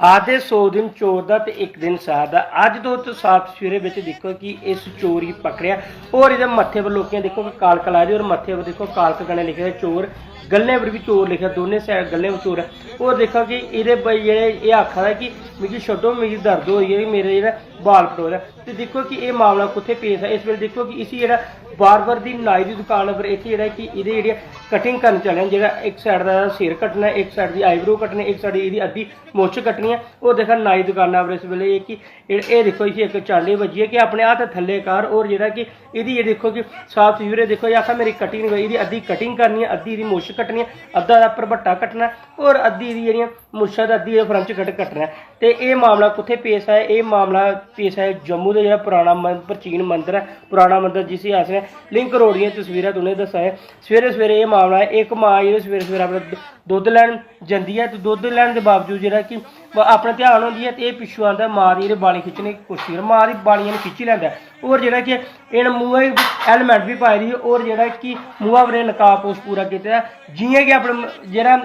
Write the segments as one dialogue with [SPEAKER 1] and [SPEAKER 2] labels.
[SPEAKER 1] ਆਦੇ 100 ਦਿਨ ਚੋਰ ਦਾ ਤੇ ਇੱਕ ਦਿਨ ਸਾਧ ਦਾ। ਅੱਜ ਤੋਂ ਤੇ ਸਾਤ ਸਵੇਰੇ ਵਿੱਚ ਦੇਖੋ ਕਿ ਇਸ ਚੋਰੀ ਪਕੜਿਆ ਔਰ ਇਹਦੇ ਮੱਥੇ ਪਰ ਲੋਕਾਂ ਦੇਖੋ ਕਿ ਕਾਲਕ ਲਾਏ ਔਰ ਮੱਥੇ ਪਰ ਦੇਖੋ, ਕਾਲਕ ਗਣੇ ਲਿਖਿਆ ਚੋਰ ਗੱਲੇ ਪਰ ਵੀ ਚੋਰ ਲਿਖਿਆ, ਦੋਨੇ ਸਾਈਡ ਗੱਲੇ ਵਿੱਚ ਚੋਰ ਹੈ। ਔਰ ਦੇਖੋ ਕਿ ਇਹਦੇ ਬਈ ਜਿਹੜੇ ਇਹ ਆਖਦਾ ਕਿ ਮੇਰੀ ਛੱਡੋ ਮੇਰੀ ਦਰਦ ਹੋ ਰਹੀ ਹੈ ਮੇਰੇ ਜਿਹੜਾ ਬਾਲ ਪਟੋਰਾ ਤੇ ਦੇਖੋ ਕਿ ਇਹ ਮਾਮਲਾ ਕਿੱਥੇ ਪੇਸ਼ ਹੈ। ਇਸ ਵੇਲੇ ਦੇਖੋ ਕਿ ਇਸੀ ਜਿਹੜਾ ਬਾਰਬਰ ਦੀ ਨਾਈ ਦੀ ਦੁਕਾਨ ਪਰ ਇੱਥੇ ਜਿਹੜਾ ਕਿ ਇਹਦੇ ਜਿਹੜੇ ਕਟਿੰਗ ਕਰਨ ਚੱਲੇ ਜਿਹੜਾ ਇੱਕ ਸਾਈਡ ਦਾ ਸਿਰ ਕੱਟਣਾ, ਇੱਕ ਸਾਈਡ ਦੀ ਆਈਬ੍ਰੋ ਕੱਟਣੀ, ਇੱਕ ਸਾਈਡ ਇਹਦੀ ਅੱਧੀ ਮੁੱਛ ਕੱਟਣੀ ਹੈ। ਉਹ ਦੇਖਾ ਨਾਈ ਦੁਕਾਨਾਂ ਪਰ ਇਸ ਵੇਲੇ ਇਹ ਕਿ ਇਹ ਇਹ ਦੇਖੋ ਜੀ ਇੱਕ ਚਾਲੇ ਵੱਜੀ ਹੈ ਕਿ ਆਪਣੇ ਹੱਥ ਥੱਲੇ ਕਰ ਔਰ ਜਿਹੜਾ ਕਿ ਇਹਦੀ ਇਹ ਦੇਖੋ ਕਿ ਸਾਫ਼ ਸਵੀਰੇ ਦੇਖੋ ਇਹ ਆਖਾ ਮੇਰੀ ਕਟਿੰਗ ਹੋਈ, ਇਹਦੀ ਅੱਧੀ ਕਟਿੰਗ ਕਰਨੀ ਹੈ ਕੱਟਣੀਆਂ, ਅੱਧਾ ਦਾ ਪਰਬੱਟਾ ਕੱਟਣਾ, ਔਰ ਅੱਧੀ ਇਹਦੀ ਜਿਹੜੀਆਂ ਮੁੱਛਾਂ ਦਾ ਅੱਧੀ ਫਰੰਚ ਕੱਟ ਕੱਟਣਾ ਹੈ। ਤੇ ਇਹ ਮਾਮਲਾ ਕਿੱਥੇ ਪੇਸ਼ ਹੈ ਇਹ ਮਾਮਲਾ ਪੇਸ਼ ਹੈ ਜੰਮੂ ਦਾ ਜਿਹੜਾ ਪੁਰਾਣਾ ਪ੍ਰਾਚੀਨ ਮੰਦਿਰ ਹੈ, ਪੁਰਾਣਾ ਮੰਦਿਰ ਜਿਸ ਆਸ ਨੇ ਲਿੰਕ ਰੋਡ ਦੀਆਂ ਤਸਵੀਰਾਂ ਤੁਹਾਨੂੰ ਦੱਸਿਆ ਹੈ ਸਵੇਰੇ ਸਵੇਰੇ ਇਹ ਮਾਮਲਾ ਹੈ, ਇੱਕ ਮਾਂ ਜਿਹੜੇ ਸਵੇਰੇ ਸਵੇਰੇ ਆਪਣਾ ਦੁੱਧ ਲੈਣ ਜਾਂਦੀ ਹੈ, ਤੇ ਦੁੱਧ ਲੈਣ ਦੇ ਬਾਵਜੂਦ ਜਿਹੜਾ ਕਿ ਆਪਣੇ ਧਿਆਨ ਹੁੰਦੀ ਹੈ ਤੇ ਇਹ ਪਿੱਛੋਂ ਆਂਦਾ ਮਾਂ ਦੀ ਜਿਹੜੇ ਖਿੱਚਣੇ ਦੀ ਕੋਸ਼ਿਸ਼ ਕਰ। ਮਾਂ ਦੀ ਬਾਣੀਆਂ ਨੂੰ ਖਿੱਚ ਲੈਂਦਾ ਹੈ। ਔਰ ਜਿਹੜਾ ਕਿ ਇਹਨਾਂ ਮੂੰਹਾਂ ਐਲੀਮੈਂਟ ਵੀ ਪਾਈ ਦੀ ਹੈ, ਔਰ ਜਿਹੜਾ ਕਿ ਮੂੰਹਾਂ ਵਰੇ ਨਕਾਬ ਪੋਸ ਪੂਰਾ ਕੀਤਾ ਜਿਵੇਂ ਕਿ ਆਪਣਾ ਜਿਹੜਾ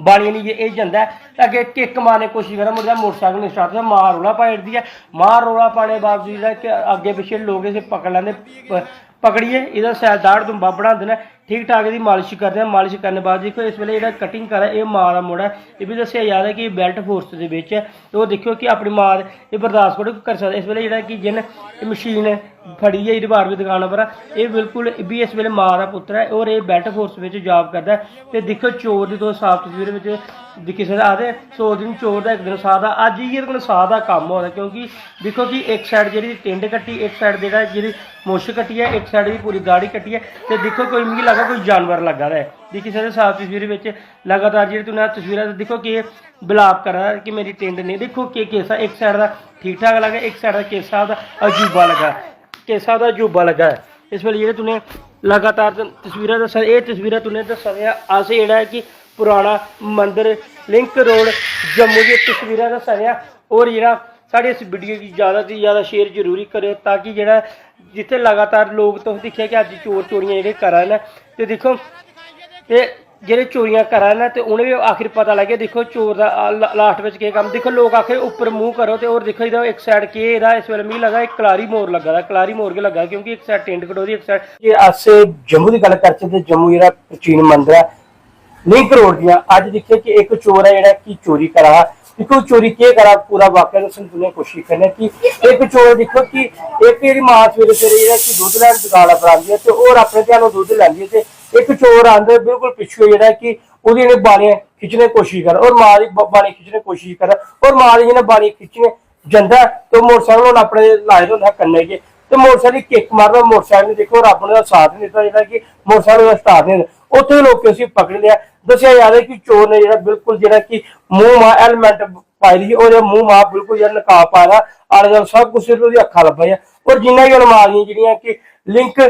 [SPEAKER 1] ਬਾਲੀਆਂ ਨਹੀਂ ਇਹ ਜਾਂਦਾ ਤਾਂ ਅੱਗੇ ਕਿੱਕ ਮਾਰਨੇ ਕੋਸ਼ਿਸ਼ ਕਰਾਂ। ਮੁੰਡਾ ਮੋਟਰਸਾਈਕਲ ਨੇ ਸਟਾਰਟ ਮਾਰ ਰੋਲਾ ਪਾਇੜਦੀ ਹੈ। ਮਾਰ ਰੋਲਾ ਪਾਣੇ ਬਾਵਜੂਦ ਜਿਹੜਾ ਕਿ ਅੱਗੇ ਪਿੱਛੇ ਲੋਕ ਇਸੇ ਪਕੜ ਲੈਂਦੇ, ਪ- ਪਕੜੀਏ। ਇਹਦਾ ਸੈਲ ਦਾੜ ਦੁੰਬਾ ਬਣਾਉਂਦੇ ਨੇ। ਠੀਕ ਠਾਕ ਇਹਦੀ ਮਾਲਿਸ਼ ਕਰਦੇ ਆ ਮਾਲਿਸ਼ ਕਰਨ ਦੇ ਬਾਅਦ ਦੇਖੋ, ਇਸ ਵੇਲੇ ਜਿਹੜਾ ਕਟਿੰਗ ਕਰ ਇਹ ਮਾਂ ਦਾ ਮੋੜਾ ਇਹ ਵੀ ਦੱਸਿਆ ਜਾ ਹੈ ਕਿ ਬੈਲਟ ਫੋਰਸ ਦੇ ਵਿੱਚ ਹੈ। ਉਹ ਦੇਖਿਓ ਕਿ ਆਪਣੀ ਮਾਂ ਦੇ- ਇਹ ਬਰਦਾਸ਼ਤ ਕੋਲ ਕਰ ਸਕਦਾ। ਇਸ ਵੇਲੇ ਜਿਹੜਾ ਕਿ ਜਿਨ ਇਹ ਮਸ਼ੀਨ ਫੜੀ ਹੈ, ਇਹਦੀ ਵੀ ਦੁਕਾਨ ਪਰ ਇਹ ਬਿਲਕੁਲ ਵੀ ਇਸ ਵੇਲੇ ਮਾਂ ਦਾ ਪੁੱਤਰ ਹੈ। ਔਰ ਇਹ ਬੈਲਟ ਫੋਰਸ ਵਿੱਚ ਜੌਬ ਕਰਦਾ ਤੇ ਦੇਖੋ ਚੋਰ ਦੀ ਦੋ ਸਾਫ਼ ਤਸਵੀਰ ਵਿੱਚ ਦੇਖੀ ਕਿਸੇ ਦਾ ਆਦੇ 100 ਦਿਨ ਚੋਰ ਦਾ ਇੱਕ ਦਿਨ ਸਾਹ ਦਾ ਅੱਜ ਹੀ ਇਹਦੇ ਕੋਲ ਸਾਹ ਦਾ ਕੰਮ ਹੋਦਾ ਕਿਉਂਕਿ ਦੇਖੋ ਕਿ ਇੱਕ ਸਾਈਡ ਜਿਹੜੀ ਟਿੰਡ ਕੱਟੀ, ਇੱਕ ਸਾਈਡ ਜਿਹੜਾ ਜਿਹੜੀ ਮੁੱਛ ਕੱਟੀ ਹੈ, ਇੱਕ ਸਾਈਡ ਦੀ ਪੂਰੀ ਦਾੜੀ ਕੱਟੀ ਹੈ। ਤੇ ਦੇਖੋ, ਕੋਈ ਮੈਨੂੰ ਲੱਗਾ ਕੋਈ ਜਾਨਵਰ ਲੱਗਾ ਦਾ ਹੈ। ਦੀ ਕਿਸੇ ਦੇ ਸਾਫ਼ ਤਸਵੀਰ ਵਿੱਚ ਲਗਾਤਾਰ ਜਿਹੜੀ ਤੁਸੀਂ ਤਸਵੀਰਾਂ ਦੇਖੋ ਕਿ ਬਲਾਪ ਬਿਲਾਪ ਕਰ ਰਿਹਾ ਕਿ ਮੇਰੀ ਟਿੰਡ ਨਹੀਂ। ਦੇਖੋ ਕਿ ਕੇਸਾ ਇੱਕ ਸਾਈਡ ਦਾ ਠੀਕ ਠਾਕ ਲੱਗਾ, ਇੱਕ ਸਾਈਡ ਦਾ ਕੇਸਾ ਦਾ ਅਜੂਬਾ ਲੱਗਾ। ਕੇਸਾ ਦਾ ਅਜੂਬਾ ਲੱਗਾ ਹੈ। ਇਸ ਵੇਲੇ ਜਿਹੜੇ ਤੁਸੀਂ ਲਗਾਤਾਰ ਤਸਵੀਰਾਂ ਦੱਸ, ਇਹ ਤਸਵੀਰਾਂ ਤੁਹਾਨੂੰ ਦੱਸ ਰਿਹਾ ਆਸੇ ਜਿਹੜਾ ਹੈ ਕਿ ਪੁਰਾਣਾ ਮੰਦਿਰ ਲਿੰਕ ਰੋਡ ਜੰਮੂ ਦੀ ਤਸਵੀਰਾਂ ਦੱਸ ਰਿਹਾ ਔਰ ਜਿਹੜਾ ਸਾਡੇ ਇਸ ਵੀਡੀਓ ਦੀ ਜ਼ਿਆਦਾ ਤੋਂ ਜ਼ਿਆਦਾ ਸ਼ੇਅਰ ਜ਼ਰੂਰੀ ਕਰਿਓ ਤਾਂ ਕਿ ਜਿਹੜਾ ਜਿੱਥੇ ਲਗਾਤਾਰ ਲੋਕ ਤੋਂ ਦਿਖਿਆ ਕਿ ਅੱਜ ਚੋਰ ਚੋਰੀਆਂ ਜਿਹੜੇ ਕਰ ਰਹੇ ਨੇ ਤੇ ਦੇਖੋ ਤੇ ਜਿਹੜੇ ਚੋਰੀਆਂ ਕਰਾਂ ਨਾ ਤੇ ਉਹਨੇ ਵੀ ਆਖਿਰ ਪਤਾ ਲੱਗਿਆ ਦੇਖੋ ਚੋਰ ਦਾ ਲਾਸਟ ਵਿੱਚ ਕੀ ਕੰਮ, ਦੇਖੋ ਲੋਕ ਆਖੇ ਉੱਪਰ ਮੂੰਹ ਕਰੋ ਤੇ ਹੋਰ ਦੇਖੋ ਇਹਦਾ ਇੱਕ ਸਾਈਡ ਕੀ ਇਹਦਾ ਇਸ ਵੇਲੇ ਮੀਂਹ ਲੱਗਾ, ਇੱਕ ਕਲਾਰੀ ਮੋਰ ਲੱਗਾ ਦਾ, ਕਲਾਰੀ ਮੋਰ ਕੇ ਲੱਗਾ ਕਿਉਂਕਿ ਇੱਕ ਸਾਈਡ ਟਿੰਡ ਕਟੋਰੀ ਇੱਕ ਸਾਈਡ ਇਹ ਆਸੇ ਜੰਮੂ ਦੀ ਗੱਲ ਕਰਚੇ ਤੇ ਜੰਮੂ ਜਿਹੜਾ ਪ੍ਰਾਚੀਨ ਮੰਦਿਰ ਹੈ ਲਿੰਕ ਰੋਡ ਦੀਆਂ, ਅੱਜ ਦੇਖੇ ਕਿ ਇੱਕ ਚੋਰ ਹੈ ਜਿਹੜਾ ਕਿ ਚੋਰੀ ਕਰਾ ਦੇਖੋ, ਚੋਰੀ ਕੀ ਕਰਾ ਪੂਰਾ ਵਾਕਿਆ ਨੂੰ ਸਮਝਣੇ ਕੋਸ਼ਿਸ਼ ਕਰਨੇ ਕਿ ਇੱਕ ਚੋਰ ਦੇਖੋ ਕਿ ਇੱਕ ਜਿਹੜੀ ਮਾਂ ਸਵੇਰੇ ਸਵੇਰੇ ਜਿਹੜਾ ਕਿ ਦੁੱਧ ਲੈਣ ਦੁਕਾਨਾਂ ਪਰ ਆਉਂਦੀ ਹੈ ਤੇ ਉਹ ਆਪਣੇ ਧਿਆਨੋਂ ਦੁੱਧ ਲੈਂਦੀ ਹੈ ਤੇ ਇੱਕ ਚੋਰ ਆਂਦੇ ਬਿਲਕੁਲ ਪਿੱਛੇ ਜਿਹੜਾ ਕਿ ਉਹਦੀ ਇਹਨੇ ਬਾਣੀਆਂ ਖਿੱਚਣੇ ਕੋਸ਼ਿਸ਼ ਕਰ, ਔਰ ਮਾਂ ਦੀ ਬ- ਬਾਣੀ ਖਿੱਚਣੇ ਕੋਸ਼ਿਸ਼ ਕਰ, ਔਰ ਮਾਂ ਦੀ ਜਿਹਨੇ ਬਾਣੀ ਖਿੱਚਣੇ ਜਾਂਦਾ ਤੇ ਮੋਟਰਸਾਈਕਲ ਨੂੰ ਆਪਣੇ ਲਾਏ ਹੁੰਦਾ ਕੰਨੇ 'ਚ ਤੇ ਮੋਟਰਸਾਈਕਲ ਕਿੱਕ ਮਾਰਦਾ, ਮੋਟਰਸਾਈਕਲ ਨੇ ਦੇਖੋ ਰੱਬ ਨੇ ਸਾਥ ਨਹੀਂ ਦਿੱਤਾ ਜਿਹੜਾ ਕਿ ਮੋਟਰਸਾਈਕਲ ਦਾ ਸਟਾਰਟ ਨਹੀਂ ਉੱਥੇ ਲੋਕ ਅਸੀਂ ਪਕੜ ਲਿਆ। ਦੱਸਿਆ ਜਾ ਰਿਹਾ ਕਿ ਚੋਰ ਨੇ ਜਿਹੜਾ ਬਿਲਕੁਲ ਜਿਹੜਾ ਕਿ ਮੂੰਹ ਮਾ ਐਲੀਮੈਂਟ ਪਾਈ ਦੀ ਉਹਦੇ ਮੂੰਹ ਮਾ ਬਿਲਕੁਲ ਜਿਹੜਾ ਨਕਾਬ ਪਾਇਆ ਆਲੇ ਦੁਆਲੇ ਸਭ ਕੁਝ ਸਿਰਫ ਉਹਦੀ ਅੱਖਾਂ ਲੱਭੀਆਂ ਔਰ ਜਿੰਨਾ ਵੀ ਅਲਮਾਰੀਆਂ ਜਿਹੜੀਆਂ ਕਿ ਲਿੰਕ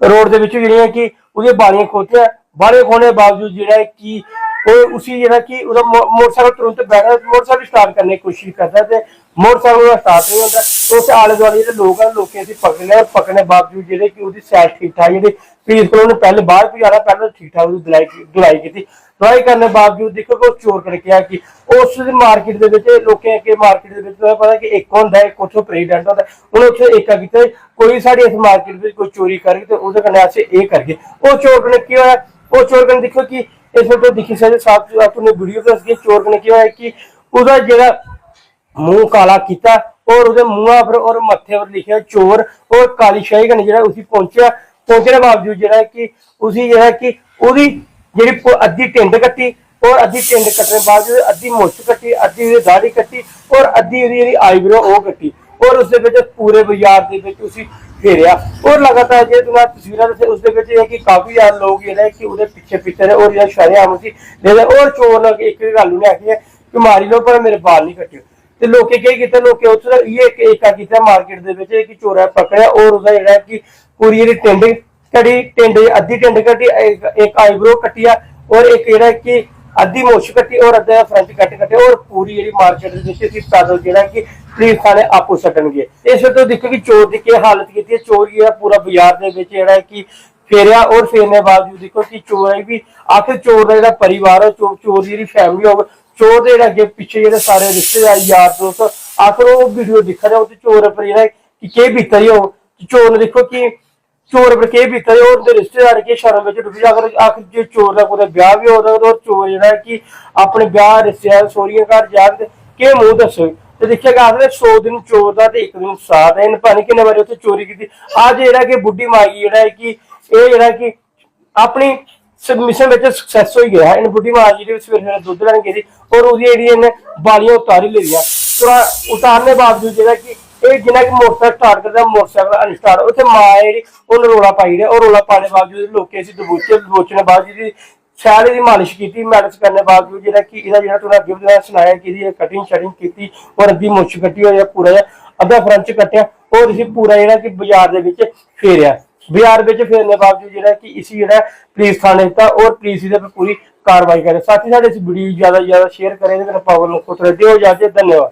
[SPEAKER 1] ਰੋਡ ਦੇ ਵਿੱਚ ਜਿਹੜੀਆਂ ਕਿ ਉਹਦੀਆਂ ਬਾਲੀਆਂ ਖੋਤੀਆਂ ਬਾਲੇ ਖੋਣੇ ਦੇ ਬਾਵਜੂਦ ਜਿਹੜਾ ਕਿ ਉਹ ਉਸੇ ਜਿਹੜਾ ਕਿ ਉਹਦਾ ਮੋ- ਮੋਟਰਸਾਈਕਲ ਤੁਰੰਤ ਬੈਠਾ, ਮੋਟਰਸਾਈਕਲ ਸਟਾਰਟ ਕਰਨ ਦੀ ਕੋਸ਼ਿਸ਼ ਕਰਦਾ ਤੇ ਮੋਟਰਸਾਈਕਲ ਦਾ ਸਟਾਰਟ ਨਹੀਂ ਹੁੰਦਾ। ਤੇ ਉਸ ਆਲੇ ਦੁਆਲੇ ਜਿਹੜੇ ਲੋਕ ਆ, ਲੋਕੀ ਅਸੀਂ ਪਕੜ ਲਿਆ, ਪਕੜਨੇ ਬਾਵਜੂਦ ਜਿਹੜੇ ਕਿ ਉਹਦੀ ਸੈਟ ਠੀਕ ਠਾਕ, ਜਿਹੜੇ ਫੀਸ ਕੋਲ ਉਹਨੇ ਪਹਿਲੇ ਬਾਹਰ ਭਜਾਣਾ ਪਹਿਲਾਂ ਠੀਕ ਠਾਕ ਉਹਦੀ ਦਲਾਈ ਦਲਾਈ ਕੀਤੀ। ਦਵਾਈ ਕਰਨ ਦੇ ਬਾਵਜੂਦ ਦੇਖੋ ਕਿ ਉਹ ਚੋਰ ਕਰ ਕਿ ਉਸ ਦੀ ਮਾਰਕੀਟ ਦੇ ਵਿੱਚ ਲੋਕਾਂ ਕੇ ਮਾਰਕੀਟ ਦੇ ਵਿੱਚ ਤੁਹਾਨੂੰ ਪਤਾ ਕਿ ਇੱਕ ਹੁੰਦਾ, ਇੱਕ ਉੱਥੋਂ ਪ੍ਰੈਜ਼ੀਡੈਂਟ ਹੁੰਦਾ, ਉਹਨੇ ਉੱਥੇ ਏਕਾ ਕੀਤਾ, ਕੋਈ ਸਾਡੀ ਇਸ ਮਾਰਕੀਟ ਵਿੱਚ ਕੋਈ ਚੋਰੀ ਕਰਕੇ ਤੇ ਉਹਦੇ ਕਨੇ ਅਸੀਂ ਇਹ ਕਰਕੇ ਉਹ ਚੋਰ ਨੇ ਹੋਇਆ? ਉਹ ਚੋਰ ਨੇ ਦੇਖੋ ਕਿ ਇਸ ਵਿੱਚ ਦਿਖੀ ਸਕਦੇ ਸਾਥ ਆਪਣੇ ਵੀਡੀਓ ਦੱਸ ਕੇ ਚੋਰ ਨੇ ਕੀ ਹੋਇਆ ਕਿ ਉਹਦਾ ਜਿਹੜਾ ਮੂੰਹ ਕਾਲਾ ਕੀਤਾ, ਔਰ ਉਹਦੇ ਮੂੰਹਾਂ ਪਰ ਔਰ ਮੱਥੇ ਪਰ ਲਿਖਿਆ ਚੋਰ, ਔਰ ਕਾਲੀ ਸ਼ਾਹੀ ਕਨ ਜਿਹੜਾ ਉਸੇ ਪਹੁੰਚਿਆ, ਪਹੁੰਚਣ ਦੇ ਬਾਵਜੂਦ ਜਿਹੜਾ ਕਿ ਉਸੇ ਜਿਹੜਾ ਕਿ ਉਹਦੀ ਜਿਹੜੀ ਅੱਧੀ ਟਿੰਡ ਕੱਟੀ, ਔਰ ਅੱਧੀ ਟਿੰਡ ਕੱਟਣ ਦੇ ਬਾਵਜੂਦ ਅੱਧੀ ਮੁੱਛ ਕੱਟੀ, ਅੱਧੀ ਉਹਦੀ ਦਾੜੀ ਕੱਟੀ, ਔਰ ਅੱਧੀ ਉਹਦੀ ਜਿਹੜੀ ਆਈਬ੍ਰੋ ਉਹ ਕੱਟੀ। ਔਰ ਉਸ ਦੇ ਵਿੱਚ ਪੂਰੇ ਬਾਜ਼ਾਰ ਦੇ ਵਿੱਚ ਉਸੇ ਫੇਰਿਆ ਔਰ ਲਗਾਤਾਰ ਜੇ ਤੁਸੀਂ ਤਸਵੀਰਾਂ ਦੇ ਉਸ ਦੇ ਵਿੱਚ ਇਹ ਕਿ ਕਾਫੀ ਜ਼ਿਆਦਾ ਲੋਕ ਜਿਹੜੇ ਕਿ ਉਹਦੇ ਪਿੱਛੇ ਪਿੱਛੇ ਨੇ, ਔਰ ਜਿਹੜਾ ਸ਼ਰਿਆਮ ਸੀ ਜਿਹੜੇ ਔਰ ਚੋਰ ਨੇ ਇੱਕ ਗੱਲ ਨੂੰ ਆਖੀ ਹੈ ਕਿ ਮਾਰੀ ਲਓ, ਪਰ ਮੇਰੇ ਵਾਲ ਨਹੀਂ ਕੱਟਿਓ ਤੇ ਲੋਕੇ ਕੀ ਕੀਤਾ? ਲੋਕੇ ਉੱਥੇ ਦਾ ਇਹ ਇੱਕ ਏਕਾ ਕੀਤਾ ਮਾਰਕੀਟ ਦੇ ਵਿੱਚ ਇੱਕ ਚੋਰਾ ਪਕੜਿਆ ਔਰ ਉਹਦਾ ਜਿਹੜਾ ਕਿ ਪੂਰੀ ਜਿਹੜੀ ਟਿੰਡ ਕੜੀ ਟਿੰਡ ਅੱਧੀ ਟਿੰਡ ਕੱਟੀ ਇੱਕ- ਆਈਬ੍ਰੋ ਕੱਟਿਆ ਔਰ ਇੱਕ ਜਿਹੜਾ ਕਿ ਅੱਧੀ ਮੁੱਛ ਕੱਟੀ ਔਰ ਅੱਧਾ ਫਰੰਟ ਕੱਟ ਕੱਟੇ ਔਰ ਪੂਰੀ ਜਿਹੜੀ ਮਾਰਕੀਟ ਦੇ ਵਿੱਚ ਸੀ ਪੈਦਲ ਜਿਹੜਾ ਕਿ ਪੁਲਿਸ ਥਾਣੇ ਆਪੋ ਛੱਡਣਗੇ। ਇਸ ਤੋਂ ਦੇਖੋ ਕਿ ਚੋਰ ਦੀ ਕੀ ਹਾਲਤ ਕੀਤੀ ਹੈ। ਚੋਰ ਜਿਹੜਾ ਪੂਰਾ ਬਾਜ਼ਾਰ ਦੇ ਵਿੱਚ ਜਿਹੜਾ ਕਿ ਫੇਰਿਆ ਔਰ ਫੇਰਨੇ ਬਾਵਜੂਦ ਦੇਖੋ ਕਿ ਚੋਰ ਵੀ ਆਖਿਰ ਚੋਰ ਦਾ ਜਿਹੜਾ ਪਰਿਵਾਰ ਹੈ, ਚੋਰ ਚੋਰ ਦੀ ਜਿਹੜੀ ਫੈਮਿਲੀ ਹੋਵੇ, ਚੋਰ ਦੇ ਜਿਹੜੇ ਅੱਗੇ ਪਿੱਛੇ ਜਿਹੜੇ ਸਾਰੇ ਰਿਸ਼ਤੇਦਾਰ, ਯਾਰ ਦੋਸਤ, ਆਖਰ ਉਹ ਵੀਡੀਓ ਦਿਖਾ ਰਿਹਾ ਉਹ ਤੇ ਚੋਰ ਪਰ ਜਿਹੜਾ ਕਿ ਕੀ ਬੀਤਾ ਰਹੀ ਚੋਰ ਨੇ ਦੇਖੋ ਕਿ ਚੋਰ ਪਰ ਕੀ ਬੀਤਾ ਰਿਹਾ ਉਹਦੇ ਰਿਸ਼ਤੇਦਾਰ ਕੀ ਸ਼ਰਮ ਵਿੱਚ ਡੁੱਬ ਅਗਰ ਆਖਰ ਜੇ ਚੋਰ ਦਾ ਕੋਈ ਵਿਆਹ ਵੀ ਹੋ ਸਕਦਾ ਉਹ ਚੋਰ ਜਿਹੜਾ ਹੈ ਕਿ ਆਪਣੇ ਵਿਆਹ, ਰਿਸ਼ਤੇਦਾਰ ਸੋਰੀਆਂ ਘਰ ਜਾਣ ਕੇ ਮੂੰਹ ਦੱਸੋ। ਤੇ ਦੇਖਿਆ ਗਿਆ ਆਖਦੇ 100 ਦਿਨ ਚੋਰ ਦਾ ਤੇ ਇੱਕ ਦਿਨ ਸਾਧ ਹੈ ਭਾਣੀ ਕਿੰਨੇ ਵਾਰੀ ਉੱਥੇ ਚੋਰੀ ਕੀਤੀ। ਅੱਜ ਜਿਹੜਾ ਕਿ ਬੁੱਢੀ ਮਾਈ ਜਿਹੜਾ ਹੈ ਕਿ ਇਹ ਜਿਹੜਾ ਕਿ ਆਪਣੀ ਮਿਸ਼ਨ ਵਿੱਚ ਸਕਸੈਸ ਹੋਈ ਗਿਆ। ਇਹਨੇ ਬੁੱਢੀ ਮਾਂ ਜੀ ਸਵੇਰੇ ਸਵੇਰੇ ਦੁੱਧ ਲੈਣ ਗਈ ਸੀ ਔਰ ਉਹਦੀ ਜਿਹੜੀ ਇਹਨੇ ਬਾਲੀਆਂ ਉਤਾਰੀ ਲਈਆਂ ਤਾਂ ਉਤਾਰਨੇ ਬਾਵਜੂਦ ਜਿਹੜਾ ਕਿ ਇਹ ਜਿੰਨਾ ਕਿ ਮੋਟਰਸਾਈਕਲ ਸਟਾਰਟ ਕਰਦਾ, ਮੋਟਰਸਾਈਕਲ ਅਨਸਟਾਰਟ ਉੱਥੇ ਮਾਂ ਜਿਹੜੀ, ਉਹਨੇ ਰੋਲਾ ਪਾਈ ਰਿਹਾ। ਉਹ ਰੋਲਾ ਪਾਣੇ ਬਾਵਜੂਦ ਲੋਕੇ ਸੀ ਦਬੋਚੇ ਦਬੋਚਣੇ ਬਾਵਜੂਦ ਦੀ ਸ਼ਾਇਦ ਇਹਦੀ ਮਾਲਿਸ਼ ਕੀਤੀ, ਮੈਲਿਸ਼ ਕਰਨ ਦੇ ਬਾਵਜੂਦ ਜਿਹੜਾ ਕਿ ਇਹਦਾ ਜਿਹੜਾ ਤੁਹਾਨੂੰ ਅੱਗੇ ਵੀ ਸੁਣਾਇਆ ਕਿ ਇਹਦੀ ਕਟਿੰਗ ਸ਼ਟਿੰਗ ਕੀਤੀ ਔਰ ਅੱਧੀ ਮੁੱਛ ਕੱਟੀ ਹੋਈ ਆ, ਪੂਰਾ ਜਿਹਾ ਅੱਧਾ ਫਰੰਟ ਚ ਕੱਟਿਆ ਔਰ ਇਸੇ ਪੂਰਾ ਜਿਹੜਾ ਕਿ ਬਾਜ਼ਾਰ ਦੇ ਵਿੱਚ ਫੇਰਿਆ। ਬਾਜ਼ਾਰ ਵਿੱਚ ਫੇਰਨ ਦੇ ਬਾਵਜੂਦ ਜਿਹੜਾ ਕਿ ਇਸੀ ਜਿਹੜਾ ਪੁਲਿਸ ਥਾਣੇ ਦਿੱਤਾ ਔਰ ਪੁਲਿਸ ਇਹਦੇ ਤੇ ਪੂਰੀ ਕਾਰਵਾਈ ਕਰੇ। ਸਾਥੀ, ਸਾਡੇ ਇਸ ਵੀਡੀਓ ਜ਼ਿਆਦਾ ਜ਼ਿਆਦਾ ਸ਼ੇਅਰ ਕਰੇ ਇਹਦੇ ਨਾਲ ਪਾਵਰ ਨੂੰ ਖੁਦ ਦਿਓ ਜਾ ਧੰਨਵਾਦ।